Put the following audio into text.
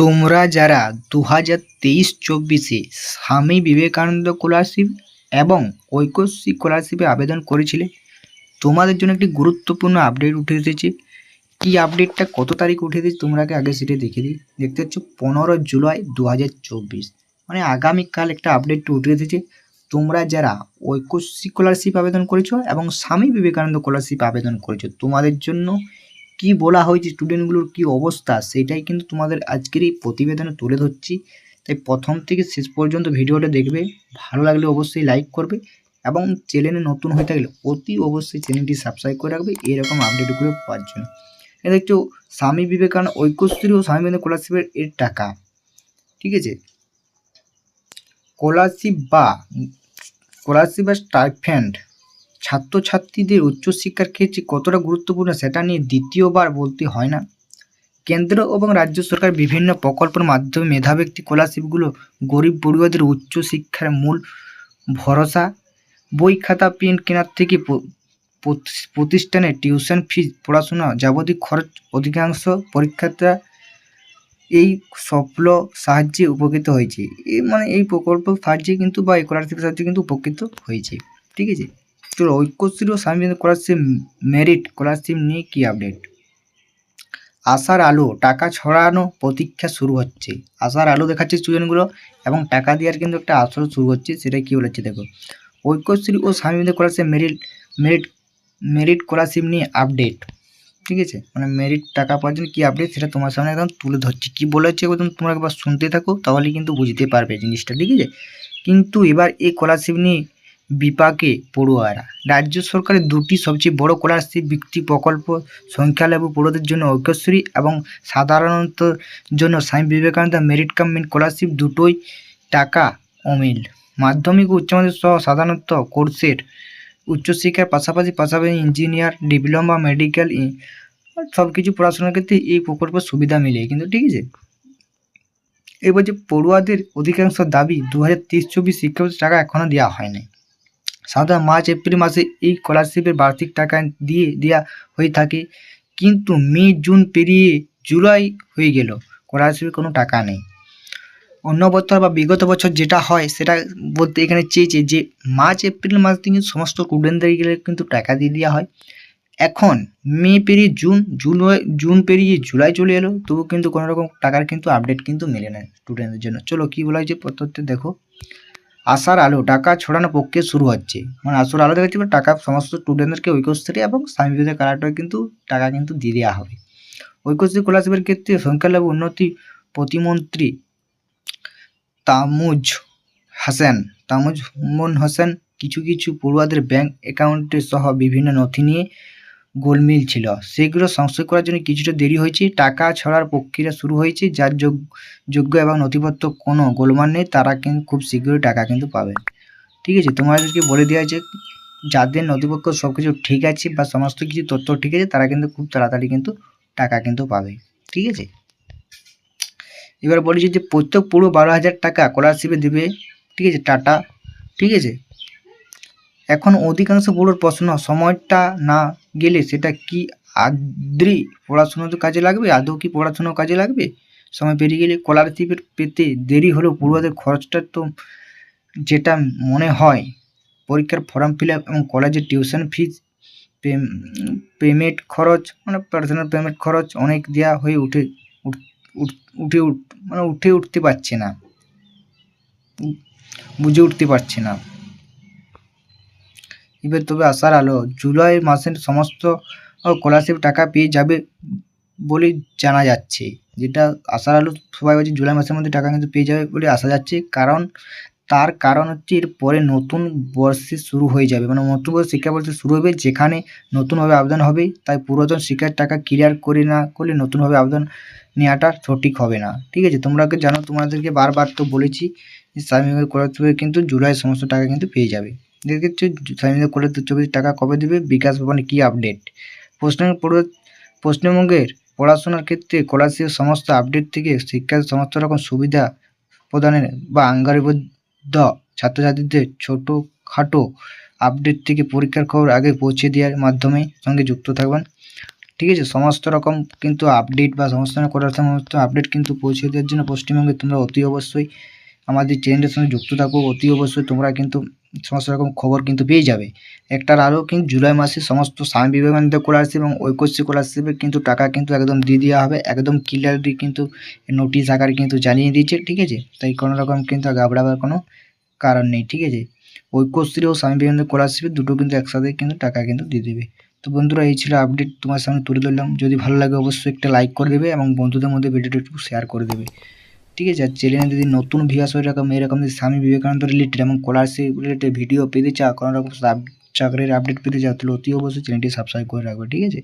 তোমরা যারা দু হাজার তেইশ চব্বিশে স্বামী বিবেকানন্দ স্কলারশিপ এবং ঐক্যশ্রী স্কলারশিপে আবেদন করেছিলে, তোমাদের জন্য একটি গুরুত্বপূর্ণ আপডেট উঠে এসেছে। কী আপডেটটা? কত তারিখ উঠে এসেছে? তোমরাকে আগে সেটা দেখে দিই। দেখতে পাচ্ছ, পনেরো জুলাই দু হাজার চব্বিশ। মানে আগামীকাল একটা আপডেট উঠে এসেছে। তোমরা যারা ঐক্যশ্রী স্কলারশিপ আবেদন করেছ এবং স্বামী বিবেকানন্দ স্কলারশিপ আবেদন করেছ, তোমাদের জন্য কি বলা হয়েছে স্টুডেন্টগুলোর কি অবস্থা, সেটাই কিন্তু তোমাদের আজকের এই প্রতিবেদনে তুলে ধরছি। তাই প্রথম থেকে শেষ পর্যন্ত ভিডিওটা দেখবে, ভালো লাগলে অবশ্যই লাইক করবে এবং চ্যানেলে নতুন হয়ে থাকলে অতি অবশ্যই চ্যানেলটি সাবস্ক্রাইব করে রাখবে, এরকম আপডেটগুলো পাওয়ার জন্য। দেখছ, স্বামী বিবেকানন্দ ঐক্যশ্রী ও স্বামী বিবেকানন্দ স্কলারশিপের এর টাকা, ঠিক আছে? স্কলারশিপ বা স্কলারশিপ বা স্টাইফেন্ড ছাত্রছাত্রীদের উচ্চশিক্ষার ক্ষেত্রে কতটা গুরুত্বপূর্ণ সেটা নিয়ে দ্বিতীয়বার বলতে হয় না। কেন্দ্র এবং রাজ্য সরকার বিভিন্ন প্রকল্পের মাধ্যমে মেধাব্যক্তি স্কলারশিপগুলো গরিব পড়ুয়াদের উচ্চশিক্ষার মূল ভরসা। বই খাতা, পেন কেনার থেকে প্রতিষ্ঠানে টিউশন ফিজ, পড়াশোনা যাবতীয় খরচ অধিকাংশ পরীক্ষার্থীরা এই সফল সাহায্যে উপকৃত হয়েছে। মানে এই প্রকল্প সাহায্যে কিন্তু বা এই স্কলারশিপের সাহায্যে কিন্তু উপকৃত হয়েছে। ঠিক আছে? তো ঐক্যশ্রী ও স্বামী স্কলারশিপ মেরিট স্কলারশিপ নিয়ে কী আপডেট আশার আলো, টাকা ছড়ানো প্রতীক্ষা শুরু হচ্ছে। আশার আলো দেখাচ্ছে স্টুডেন্টগুলো এবং টাকা দেওয়ার কিন্তু একটা আসর শুরু হচ্ছে, সেটা কী বলেছে দেখো। ঐক্যশ্রী ও Swami scholarship merit merit merit scholarship নিয়ে আপডেট ঠিক আছে? মানে মেরিট টাকা পাওয়ার জন্য কী আপডেট সেটা তোমার সামনে একদম তুলে ধরছি। কী বলেছে একদম তোমরা একবার শুনতে থাকো তাহলে কিন্তু বুঝতে পারবে জিনিসটা, ঠিক আছে? কিন্তু এবার এই স্কলারশিপ নিয়ে বিপাকে পড়ুয়ারা। রাজ্য সরকারের দুটি সবচেয়ে বড় স্কলারশিপ বৃত্তি প্রকল্প সংখ্যালঘু পড়ুয়াদের জন্য ঐক্যশ্রী এবং সাধারণত জন্য Swami Vivekananda merit cum scholarship দুটোই টাকা অমিল। মাধ্যমিক ও উচ্চ মাধ্যমিক সহ সাধারণত কোর্সের উচ্চশিক্ষার পাশাপাশি পাশাপাশি ইঞ্জিনিয়ার, ডিপ্লোমা, মেডিকেল সব কিছু পড়াশোনার ক্ষেত্রে এই প্রকল্পের সুবিধা মিলে। কিন্তু ঠিক আছে? এবার যে পড়ুয়াদের অধিকাংশ দাবি দু হাজার তেইশ চব্বিশ শিক্ষাবর্ষের টাকা এখনও দেওয়া হয়নি। সাধারণত মার্চ এপ্রিল মাসে এই স্কলারশিপের বার্ষিক টাকা দিয়ে দেওয়া হয়ে থাকে। কিন্তু মে, জুন পেরিয়ে জুলাই হয়ে গেল স্কলারশিপের কোনো টাকা নেই। অন্য বছর বা বিগত বছর যেটা হয়, সেটা বলতে এখানে চেয়েছে যে, মার্চ, এপ্রিল মাস থেকে সমস্ত স্টুডেন্টদের কিন্তু টাকা দিয়ে দেওয়া হয়। এখন মে পেরিয়ে জুন জুন জুন পেরিয়ে জুলাই চলে এলো, তবু কিন্তু কোনো রকম টাকার কিন্তু আপডেট কিন্তু মেলে না স্টুডেন্টদের জন্য। চলো কী বলা হয়েছে প্রত্যেকটা দেখো। আশার আলো, টাকা ছড়ানো প্রক্রিয়া শুরু হচ্ছে। মানে আসল আলো দেখাচ্ছে মানে টাকা সমস্ত স্টুডেন্টদেরকে ঐক্যশ্রী এবং স্বামী বিবেকানন্দ কারাটায় কিন্তু টাকা কিন্তু দিয়ে দেওয়া হবে। ঐক্যশ্রী স্কলারশিপের ক্ষেত্রে সংখ্যালঘু উন্নতি প্রতিমন্ত্রী তামুজ হাসান, তামুজ মন হোসেন কিছু কিছু পড়ুয়াদের ব্যাংক অ্যাকাউন্টে সহ বিভিন্ন নথি নিয়ে গোলমিল ছিল। সেগুলো সংশোধন করার জন্য কিছুটা দেরি হয়েছে। টাকা ছড়ার প্রক্রিয়া শুরু হয়েছে, যার যোগ- যোগ্য এবং নথিপত্র কোনো গোলমাল নেই, তারা কিন্তু খুব শীঘ্রই টাকা কিন্তু পাবে। ঠিক আছে, তোমাদেরকে বলে দেওয়া আছে যাদের নথিপত্র সব কিছু ঠিক আছে বা সমস্ত কিছু তথ্য ঠিক আছে, তারা কিন্তু খুব তাড়াতাড়ি কিন্তু টাকা কিন্তু পাবে। ঠিক আছে? এবার বলেছি যে প্রত্যেক পুরো বারো হাজার টাকা স্কলারশিপে দেবে। ঠিক আছে, টাটা। ঠিক আছে? এখন অধিকাংশ পুরোর প্রশ্ন, সময়টা না গেলে সেটা কি আদ্রি পড়াশোনাতে কাজে লাগবে? আদৌ কি পড়াশোনাও কাজে লাগবে? সময় পেরিয়ে গেলে স্কলারশিপের পেতে দেরি হলেও পড়ুয়াদের খরচটা তো যেটা মনে হয়। পরীক্ষার ফর্ম ফিল আপ এবং কলেজের টিউশন ফিজ পেমেন্ট খরচ মানে পার্সোনাল পেমেন্ট খরচ অনেক দেওয়া হয়ে উঠে উঠ মানে উঠে উঠতে পারছে না। বুঝে উঠতে পারছে না। এবার তবে আসার আলো। জুলাই মাসের সমস্ত স্কলারশিপ টাকা পেয়ে যাবে বলে জানা যাচ্ছে। যেটা আসার আলো, সবাই বলছে জুলাই মাসের মধ্যে টাকা কিন্তু পেয়ে যাবে বলে আশা যাচ্ছে। কারণ, তার কারণ হচ্ছে এর পরে নতুন বর্ষে শুরু হয়ে যাবে। মানে নতুন বর্ষ শিক্ষাবর্ষ শুরু হবে, যেখানে নতুনভাবে আবেদন হবে, তাই পুরাতন শিক্ষার টাকা ক্লিয়ার করে না করলে নতুনভাবে আবেদন নেওয়াটা সঠিক হবে না। ঠিক আছে তোমরা জানো তোমাদেরকে বারবার তো বলেছি স্বামী হবে কিন্তু জুলাই সমস্ত টাকা কিন্তু পেয়ে যাবে। দেখেছ? স্বামীদের করে চব্বিশ টাকা কবে দেবে? বিকাশ ভবনে কী আপডেট পশ্চিম পড়ুয়া পশ্চিমবঙ্গের পড়াশোনার ক্ষেত্রে স্কলারশিপ সমস্ত আপডেট থেকে শিক্ষার সমস্ত রকম সুবিধা প্রদানের বা আঙ্গারিবদ্ধ ছাত্রছাত্রীদের ছোটোখাটো আপডেট থেকে পরীক্ষার খবর আগে পৌঁছে দেওয়ার মাধ্যমে সঙ্গে যুক্ত থাকবেন। ঠিক আছে? সমস্ত রকম কিন্তু আপডেট বা সমস্ত করার সমস্ত আপডেট কিন্তু পৌঁছে দেওয়ার জন্য পশ্চিমবঙ্গে তোমরা অতি অবশ্যই আমাদের চ্যানেলের সঙ্গে যুক্ত থাকো। অতি অবশ্যই তোমরা কিন্তু সমস্ত রকম খবর কিন্তু পেয়ে যাবে। একটার আরও কিন্তু জুলাই মাসে সমস্ত স্বামী বিবেকানন্দ স্কলারশিপ এবং ঐক্যশ্রী স্কলারশিপের কিন্তু টাকা কিন্তু একদম দিয়ে দেওয়া হবে। একদম ক্লিয়ারলি কিন্তু নোটিশ আকারে কিন্তু জানিয়ে দিয়েছে, ঠিক আছে? তাই কোনো রকম কিন্তু ঘাবড়াবার কোনো কারণ নেই, ঠিক আছে? ঐক্যশ্রী ও স্বামী বিবেকানন্দ স্কলারশিপের দুটো কিন্তু একসাথে কিন্তু টাকা কিন্তু দিয়ে দেবে। তো বন্ধুরা, এই ছিল আপডেট তোমার সামনে তুলে ধরলাম। যদি ভালো লাগে অবশ্যই একটা লাইক করে দেবে এবং বন্ধুদের মধ্যে ভিডিওটা একটু শেয়ার করে দেবে। ঠিক আছে? আর চ্যানেলে যদি নতুন ভিউয়ার্স হয়ে এরকম এরকম যদি স্বামী বিবেকানন্দ রিলেটেড এবং স্কলারশিপ রিলেটেড ভিডিও পেতে চাও কোনো রকম চাকরির আপডেট পেতে চাও তাহলে অতি অবশ্যই চ্যানেলটি সাবস্ক্রাইব করে রাখবে, ঠিক আছে?